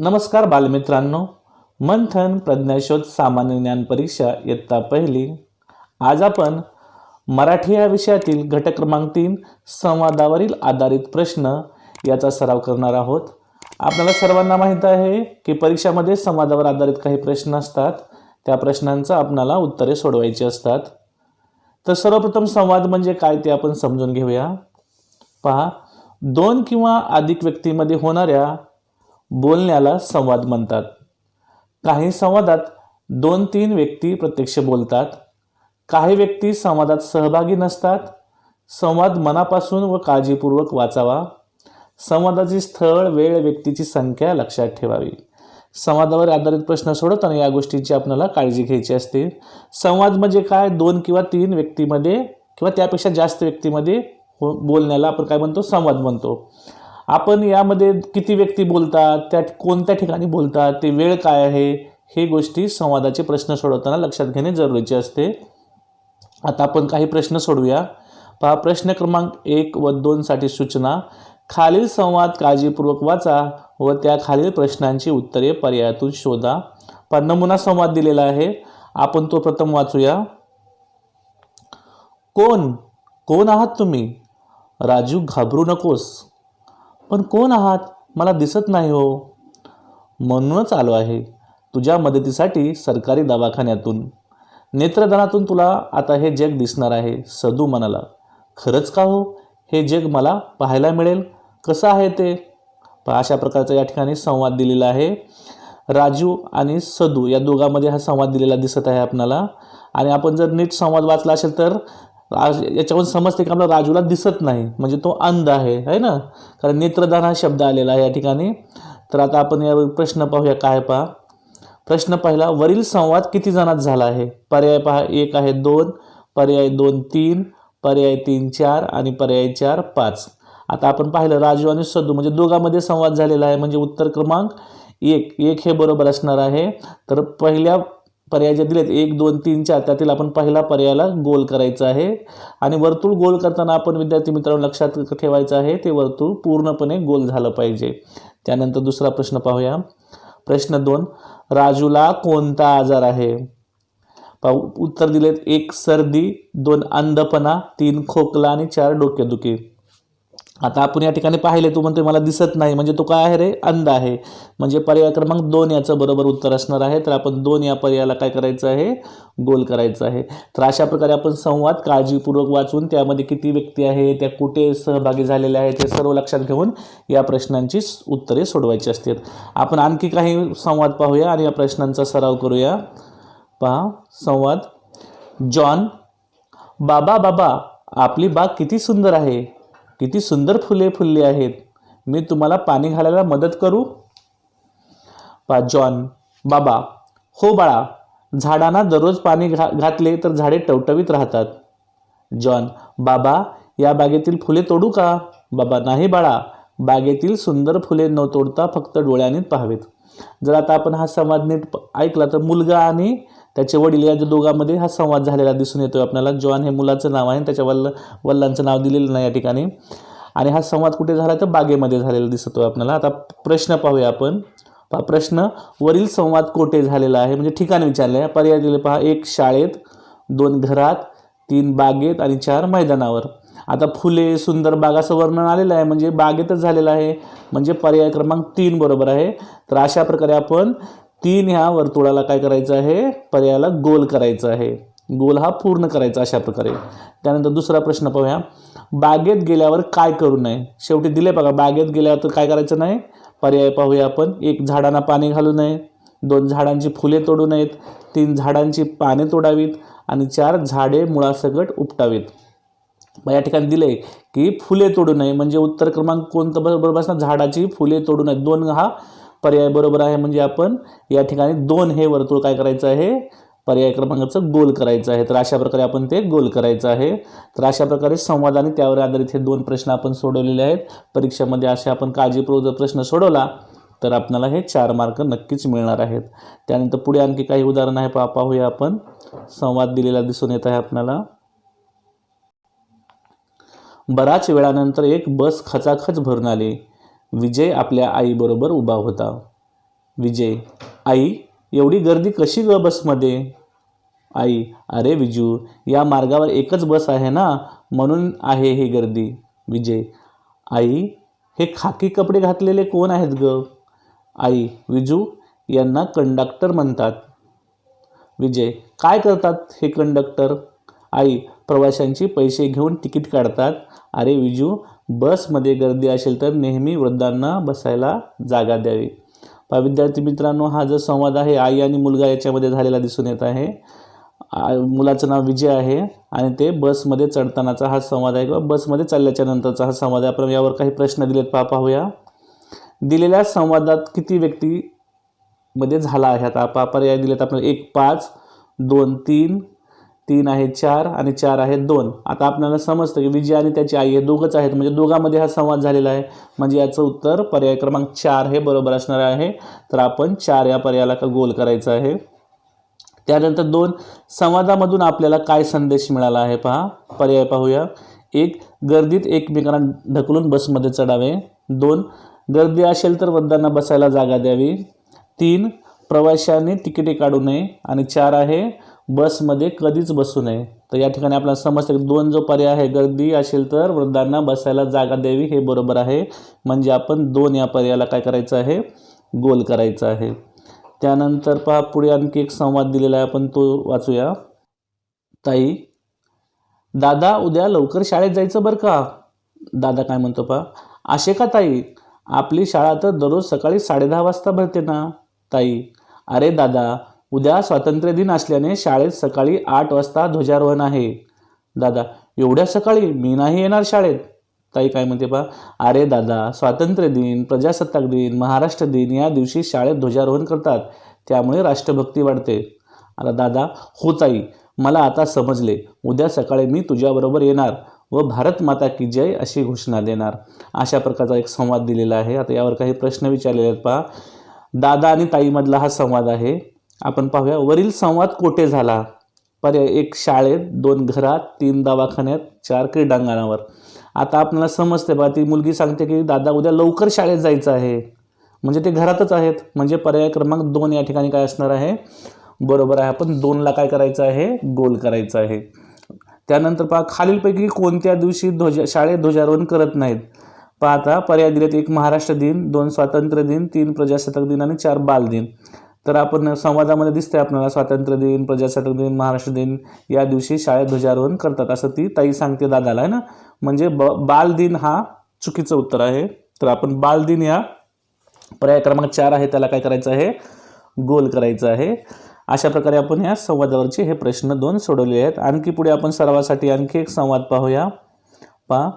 नमस्कार बालमित्रांनो. मंथन प्रज्ञाशोध सामान्य ज्ञान परीक्षा इयत्ता पहिली. आज आपण मराठी या विषयातील घटक क्रमांक तीन संवादावरील आधारित प्रश्न याचा सराव करणार आहोत. आपल्याला सर्वांना माहीत आहे की परीक्षामध्ये संवादावर आधारित काही प्रश्न असतात. त्या प्रश्नांचं आपणाला उत्तरे सोडवायची असतात. तर सर्वप्रथम संवाद म्हणजे काय ते आपण समजून घेऊया. पहा. दोन किंवा अधिक व्यक्तीमध्ये होणाऱ्या बोलण्याला संवाद म्हणतात. काही संवादात दोन तीन व्यक्ती प्रत्यक्ष बोलतात. काही व्यक्ती संवादात सहभागी नसतात. संवाद मनापासून व काळजीपूर्वक वाचावा. संवादाची स्थळ वेळ व्यक्तीची संख्या लक्षात ठेवावी. संवादावर आधारित प्रश्न सोडवताना या गोष्टींची आपल्याला काळजी घ्यायची असते. संवाद म्हणजे काय? दोन किंवा तीन व्यक्तीमध्ये किंवा त्यापेक्षा जास्त व्यक्तीमध्ये हो बोलण्याला आपण काय म्हणतो? संवाद म्हणतो. आपण यामध्ये किती व्यक्ती बोलतात त्या कोणत्या ठिकाणी बोलतात ते वेळ काय आहे हे गोष्टी संवादाचे प्रश्न सोडवताना लक्षात घेणे जरुरीचे असते. आता आपण काही प्रश्न सोडूया पहा प्रश्न क्रमांक एक व दोनसाठी सूचना. खालील संवाद काळजीपूर्वक वाचा व त्या खालील प्रश्नांची उत्तरे पर्यायातून शोधा. पहा नमुना संवाद दिलेला आहे. आपण तो प्रथम वाचूया. कोण? कोण आहात तुम्ही? राजू घाबरू नकोस. पण कोण आहात? मला दिसत नाही हो. म्हणूनच आलो आहे. तुझ्या मदतीसाठी सरकारी दवाखान्यातून. नेत्रदानातून तुला आता हे जग दिसणार आहे सदू म्हणाला खरंच का हो? हे जग मला पाहायला मिळेल? कसं आहे ते? अशा प्रकारचा या ठिकाणी संवाद दिलेला आहे. राजू आणि सदू या दोघांमध्ये हा संवाद दिलेला दिसत आहे आपणाला. आणि आपण जर नीट संवाद वाचला असेल तर राज याच्यावर समजते की आपला राजूला दिसत नाही. म्हणजे तो अंध आहे है ना? कारण नेत्रदान हा शब्द आलेला आहे या ठिकाणी. तर आता आपण यावर प्रश्न पाहूया काय पहा? प्रश्न पहिला वरील संवाद किती जणात झाला आहे? पर्याय पहा एक आहे दोन पर्याय दोन तीन पर्याय तीन चार आणि पर्याय चार पाच. आता आपण पाहिलं राजू आणि सदू म्हणजे दोघांमध्ये संवाद झालेला आहे. म्हणजे उत्तर क्रमांक एक एक हे बरोबर असणार आहे. तर पहिल्या पर्याय जे दिलेत एक दोन तीन चार त्यातील आपण पहिला पर्यायाला गोल करायचं आहे. आणि वर्तुळ गोल करताना आपण विद्यार्थी मित्रांनो लक्षात ठेवायचं आहे ते वर्तुळ पूर्णपणे गोल झालं पाहिजे. त्यानंतर दुसरा प्रश्न पाहूया. प्रश्न दोन राजूला कोणता आजार आहे? पाहू उत्तर दिलेत एक सर्दी दोन अंधपणा तीन खोकला आणि चार डोकेदुखी. आता आपण या ठिकाणी पाहिले तू म्हणतो मला दिसत नाही. म्हणजे तो काय आहे रे? अंध आहे. म्हणजे पर्याय क्रमांक दोन याचं बरोबर उत्तर असणार आहे. तर आपण दोन या पर्यायाला काय करायचं आहे? गोल करायचं आहे. तर अशा प्रकारे आपण संवाद काळजीपूर्वक वाचून त्यामध्ये किती व्यक्ती आहे त्या कुठे सहभागी झालेल्या आहेत हे सर्व लक्षात घेऊन या प्रश्नांची उत्तरे सोडवायची असतात. आपण आणखी काही संवाद पाहूया आणि या प्रश्नांचा सराव करूया. पहा संवाद. जॉन बाबा बाबा आपली बाग किती सुंदर आहे. किती सुंदर फुले फुलली आहेत. मी तुम्हाला पाणी घालायला मदत करू? पा जॉन बाबा हो बाळा झाडांना दररोज पाणी घा घातले तर झाडे टवटवीत राहतात. जॉन बाबा या बागेतील फुले तोडू का? बाबा नाही बाळा बागेतील सुंदर फुले न तोडता फक्त डोळ्यांनीच पाहावेत. जर आता आपण हा संवाद नीट ऐकला तर मुलगा आणि त्याचे वडील या दोघांमध्ये हा संवाद झालेला दिसून येतो आपल्याला. जॉन हे मुलाचं नाव आहे त्याच्या वल्ल वल्लांचं नाव दिलेलं नाही या ठिकाणी. आणि हा संवाद कुठे झाला तर बागेमध्ये झालेला दिसतो आपल्याला. आता प्रश्न पाहूया आपण. पहा प्रश्न वरील संवाद कोठे झालेला आहे? म्हणजे ठिकाण विचारले आहे पर्याय दिले पहा एक शाळेत दोन घरात तीन बागेत आणि चार मैदानावर. आता फुले सुंदर बागाचं वर्णन आलेलं आहे. म्हणजे बागेतच झालेलं आहे. म्हणजे पर्याय क्रमांक तीन बरोबर आहे. तर अशा प्रकारे आपण तीन ह्या वर्तुळाला काय करायचं आहे? पर्यायाला गोल करायचं आहे. गोल हा पूर्ण करायचा अशा प्रकारे. त्यानंतर दुसरा प्रश्न पाहूया. बागेत गेल्यावर काय करू नये? शेवटी दिले बघा बागेत गेल्यावर तर काय करायचं नाही? पर्याय पाहूया आपण. एक झाडांना पाणी घालू नये. दोन झाडांची फुले तोडू नयेत. तीन झाडांची पाने तोडावीत. आणि चार झाडे मुळासकट उपटावीत. मग या ठिकाणी दिले की फुले तोडू नये. म्हणजे उत्तर क्रमांक कोणतं? बरोबर असणार झाडाची फुले तोडू नये. दोन हा पर्याय बरोबर आहे म्हणजे आपण या ठिकाणी दोन हे वर्तुळ काय करायचं आहे? पर्याय क्रमांकाचं गोल करायचं आहे. तर अशा प्रकारे आपण ते गोल करायचं आहे. तर अशा प्रकारे संवाद आणि त्यावर आधारित हे दोन प्रश्न आपण सोडवलेले आहेत. परीक्षेमध्ये असे आपण काळजीपूर्वक जर प्रश्न सोडवला तर आपल्याला हे चार मार्क नक्कीच मिळणार आहेत. त्यानंतर पुढे आणखी काही उदाहरण आहे पा पाहूया आपण. संवाद दिलेला दिसून येत आहे आपल्याला. बराच वेळानंतर एक बस खचाखच भरून आली. विजय आपल्या आईबरोबर उभा होता. विजय आई एवढी गर्दी कशी ग बसमध्ये? आई अरे विजू या मार्गावर एकच बस आहे ना म्हणून आहे ही गर्दी. विजय आई हे खाकी कपडे घातलेले कोण आहेत ग? आई विजू यांना कंडक्टर म्हणतात. विजय काय करतात हे कंडक्टर? आई प्रवाशांची पैसे घेऊन तिकीट काढतात. अरे विजू बसमध्ये गर्दी असेल तर नेहमी वृद्धांना बसायला जागा द्यावी. पहा विद्यार्थी मित्रांनो हा जो संवाद आहे आई आणि मुलगा याच्यामध्ये झालेला दिसून येत आहे. मुलाचं नाव विजय आहे आणि ते बसमध्ये चढतानाचा हा संवाद आहे किंवा बसमध्ये चालल्याच्या नंतरचा हा संवाद आहे. आपण यावर काही प्रश्न दिलेत पहा पाहूया. दिलेल्या संवादात किती व्यक्ती मध्ये झाला आहे? आता पा पर्याय दिलेत आपल्याला. एक पाच दोन तीन तीन आहे चार आणि चार आहे दोन. आता आपल्याला समजतं की विजय आणि त्याची आई हे दोघंच आहेत. म्हणजे दोघांमध्ये हा संवाद झालेला आहे. म्हणजे याचं उत्तर पर्याय क्रमांक चार हे बरोबर असणार आहे. तर आपण चार या पर्यायाला का गोल करायचं आहे. त्यानंतर दोन संवादामधून आपल्याला काय संदेश मिळाला आहे पहा. पर्याय पाहूया. एक गर्दीत एकमेकांना ढकलून बसमध्ये चढावे. दोन गर्दी असेल तर वृद्धांना बसायला जागा द्यावी. तीन प्रवाशांनी तिकिटे काढू नये. आणि चार आहे बसमध्ये कधीच बसू नये. तर या ठिकाणी आपल्याला समजतं की दोन जो पर्याय आहे गर्दी असेल तर वृद्धांना बसायला जागा द्यावी हे बरोबर आहे. म्हणजे आपण दोन या पर्यायाला काय करायचं आहे? गोल करायचं आहे. त्यानंतर पहा पुढे आणखी एक संवाद दिलेला आहे आपण तो वाचूया. ताई दादा उद्या लवकर शाळेत जायचं बरं का? दादा काय म्हणतो पहा असे का ताई? आपली शाळा तर दररोज सकाळी साडेदहा वाजता भरते ना. ताई अरे दादा उद्या स्वातंत्र्य दिन असल्याने शाळेत सकाळी आठ वाजता ध्वजारोहण आहे. दादा एवढ्या सकाळी मी नाही येणार शाळेत? ताई काय म्हणते पहा अरे दादा स्वातंत्र्य दिन प्रजासत्ताक दिन महाराष्ट्र दिन या दिवशी शाळेत ध्वजारोहण करतात. त्यामुळे राष्ट्रभक्ती वाढते. आता दादा हो ताई मला आता समजले. उद्या सकाळी मी तुझ्याबरोबर येणार व भारत माता की जय अशी घोषणा देणार. अशा प्रकारचा एक संवाद दिलेला आहे. आता यावर काही प्रश्न विचारलेले आहेत पहा. दादा आणि ताईमधला हा संवाद आहे. आपण पाहूया वरील संवाद कोठे झाला? पर्याय एक शाळेत दोन घरात तीन दवाखान्यात चार क्रीडांगणावर. आता आपल्याला समजते बा ती मुलगी सांगते की दादा उद्या लवकर शाळेत जायचं आहे. म्हणजे ते घरातच आहेत. म्हणजे पर्याय क्रमांक दोन या ठिकाणी काय असणार आहे? बरोबर आहे आपण दोनला काय करायचं आहे? गोल करायचं आहे. त्यानंतर पहा खालीलपैकी कोणत्या दिवशी ध्वज शाळेत ध्वजारोहण करत नाहीत? पहा आता पर्याय दिलेत एक महाराष्ट्र दिन दोन स्वातंत्र्य दिन तीन प्रजासत्ताक दिन आणि चार बाल दिन. तर आपण संवादामध्ये दिसते आपल्याला. स्वातंत्र्य दिन प्रजासत्ताक दिन महाराष्ट्र दिन या दिवशी शाळेत ध्वजारोहण करतात असं ती ताई सांगते दादाला आहे ना? म्हणजे ब बाल दिन हा चुकीचं उत्तर आहे. तर आपण बाल दिन या पर्याय क्रमांक चार आहे त्याला काय करायचं आहे? गोल करायचं आहे. अशा प्रकारे आपण या संवादावरचे हे प्रश्न दोन सोडवले आहेत. आणखी पुढे आपण सरावासाठी आणखी एक संवाद पाहूया. पहा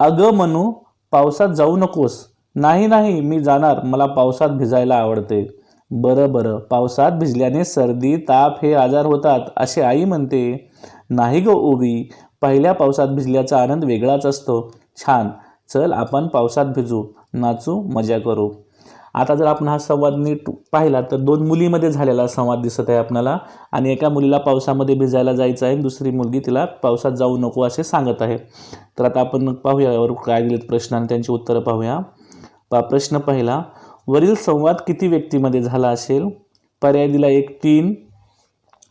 अगं म्हणू पावसात जाऊ नकोस. नाही नाही मी जाणार. मला पावसात भिजायला आवडते. बरं बरं. पावसात भिजल्याने सर्दी ताप हे आजार होतात असे आई म्हणते. नाही ग ओबी पहिल्या पावसात भिजल्याचा आनंद वेगळाच असतो. छान. चल आपण पावसात भिजू. नाचू मजा करू. आता जर आपण हा संवाद नीट पाहिला तर दोन मुलीमध्ये झालेला संवाद दिसत आहे आपल्याला. आणि एका मुलीला पावसामध्ये भिजायला जायचं आहे दुसरी मुलगी तिला पावसात जाऊ नको असे सांगत आहे. तर आता आपण पाहूया यावर काय दिलेत प्रश्न आणि त्यांची उत्तरं पाहूया. प्रश्न पहिला. वरील संवाद किती व्यक्तीमध्ये झाला असेल? पर्याय दिला एक तीन.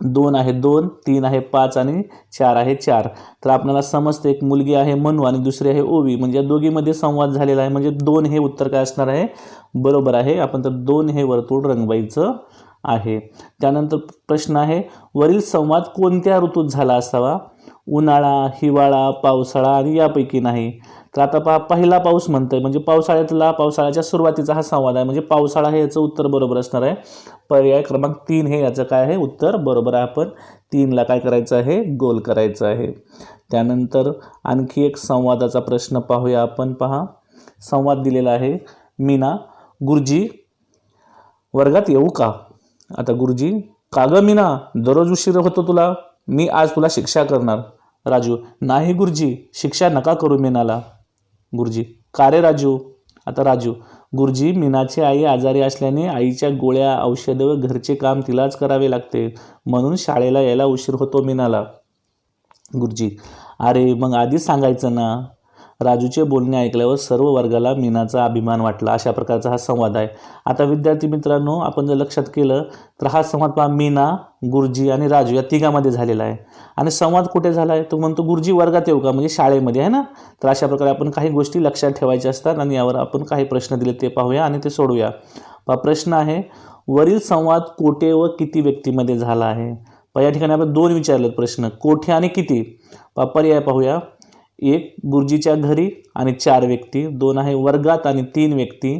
दोन आहे दोन तीन आहे पाच आणि चार आहे चार. तर आपल्याला समजतं एक मुलगी आहे मनू आणि दुसरी आहे ओवी. म्हणजे या दोघीमध्ये संवाद झालेला आहे. म्हणजे दोन हे उत्तर काय असणार आहे? बरोबर आहे. आपण तर दोन हे वर्तुळ रंगवायचं आहे. त्यानंतर प्रश्न आहे वरील संवाद कोणत्या ऋतूत झाला असावा? उन्हाळा हिवाळा पावसाळा आणि यापैकी नाही. तर आता पहा पहिला पाऊस म्हणतोय. म्हणजे पावसाळ्यातला पावसाळ्याच्या सुरुवातीचा हा संवाद आहे. म्हणजे पावसाळा हे याचं उत्तर बरोबर असणार आहे. पर्याय क्रमांक तीन हे याचं काय आहे? उत्तर बरोबर आहे. आपण तीनला काय करायचं आहे? गोल करायचं आहे. त्यानंतर आणखी एक संवादाचा प्रश्न पाहूया आपण. पहा संवाद दिलेला आहे. मीना गुरुजी वर्गात येऊ का? आता गुरुजी का गं मीना दररोज उशीर होतो तुला. मी आज तुला शिक्षा करणार. राजू नाही गुरुजी शिक्षा नका करू मीनाला. गुरुजी. का रे राजू? आता राजू गुरुजी मीनाची आई आजारी असल्याने आईच्या गोळ्या औषधं व घरचे काम तिलाच करावे लागते. म्हणून शाळेला यायला उशीर होतो मीनाला. गुरुजी अरे मग आधीच सांगायचं ना? राजूचे बोलणे ऐकल्यावर सर्व वर्गाला मीनाचा अभिमान वाटला. अशा प्रकारचा हा संवाद आहे. आता विद्यार्थी मित्रांनो आपण जर लक्षात केलं तर हा संवाद पहा मीना गुरुजी आणि राजू या तिघामध्ये झालेला आहे. आणि संवाद कुठे झाला आहे तो म्हणतो गुरुजी वर्गात येऊ का? म्हणजे शाळेमध्ये आहे ना? तर अशा प्रकारे आपण काही गोष्टी लक्षात ठेवायच्या असतात आणि यावर आपण काही प्रश्न दिले ते पाहूया आणि ते सोडूया. पहा प्रश्न आहे वरील संवाद कोठे व किती व्यक्तीमध्ये झाला आहे? या ठिकाणी आपण दोन विचारलेत प्रश्न. कोठे आणि किती? पर्याय पाहूया. एक गुरुजीच्या घरी आणि चार व्यक्ती. दोन आहे वर्गात आणि तीन व्यक्ती.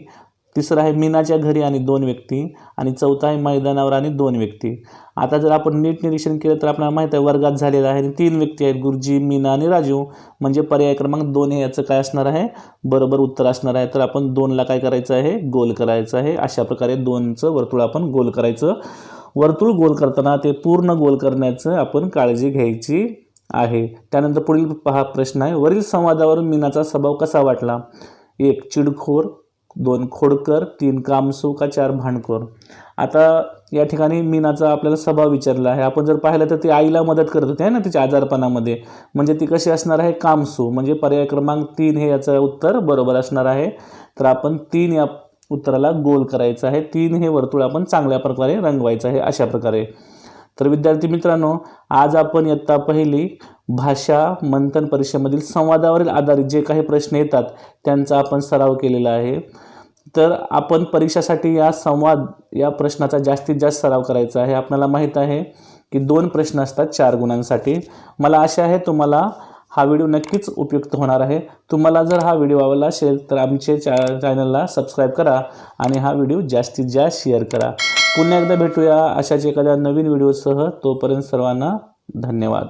तिसरं आहे मीनाच्या घरी आणि दोन व्यक्ती. आणि चौथा आहे मैदानावर आणि दोन व्यक्ती. आता जर आपण नीट निरीक्षण केलं तर आपल्याला माहीत आहे वर्गात झालेलं आहे आणि तीन व्यक्ती आहेत गुरुजी मीना आणि राजू. म्हणजे पर्याय क्रमांक दोन हे याचं काय असणार आहे? बरोबर उत्तर असणार आहे. तर आपण दोनला काय करायचं आहे? गोल करायचं आहे. अशा प्रकारे दोनचं वर्तुळ आपण गोल करायचं. वर्तुळ गोल करताना ते पूर्ण गोल करण्याचं आपण काळजी घ्यायची आहे. त्यानंतर पुढील पहा प्रश्न आहे. वरील संवादावरून मीनाचा स्वभाव कसा वाटला? एक चिडखोर. दोन खोडकर. तीन कामसू का चार भांडखोर. आता या ठिकाणी मीनाचा आपल्याला स्वभाव विचारला आहे. आपण जर पाहिलं तर ती आईला मदत करत होती आहे ना तिच्या आजारपणामध्ये. म्हणजे ती कशी असणार आहे? कामसू. म्हणजे पर्याय क्रमांक तीन हे याचं उत्तर बरोबर असणार आहे. तर आपण तीन या उत्तराला गोल करायचं आहे. तीन हे वर्तुळ आपण चांगल्या प्रकारे रंगवायचं आहे अशा प्रकारे. तर विद्यार्थी मित्रांनो आज आपण इयत्ता पहिली भाषा मंथन परीक्षेमधील संवादावरील आधारित जे काही प्रश्न येतात त्यांचा आपण सराव केलेला आहे. तर आपण परीक्षासाठी या संवाद या प्रश्नाचा जास्तीत जास्त सराव करायचा आहे. आपल्याला माहीत आहे की दोन प्रश्न असतात चार गुणांसाठी. मला आशा आहे तुम्हाला हा व्हिडिओ नक्कीच उपयुक्त होणार आहे. तुम्हाला जर हा व्हिडिओ आवडला असेल तर आमचे चा चॅनलला सबस्क्राईब करा आणि हा व्हिडिओ जास्तीत जास्त शेअर करा. पुन्हा एकदा भेटूया अशाच एखाद्या नवीन व्हिडिओसह. तोपर्यंत सर्वांना धन्यवाद.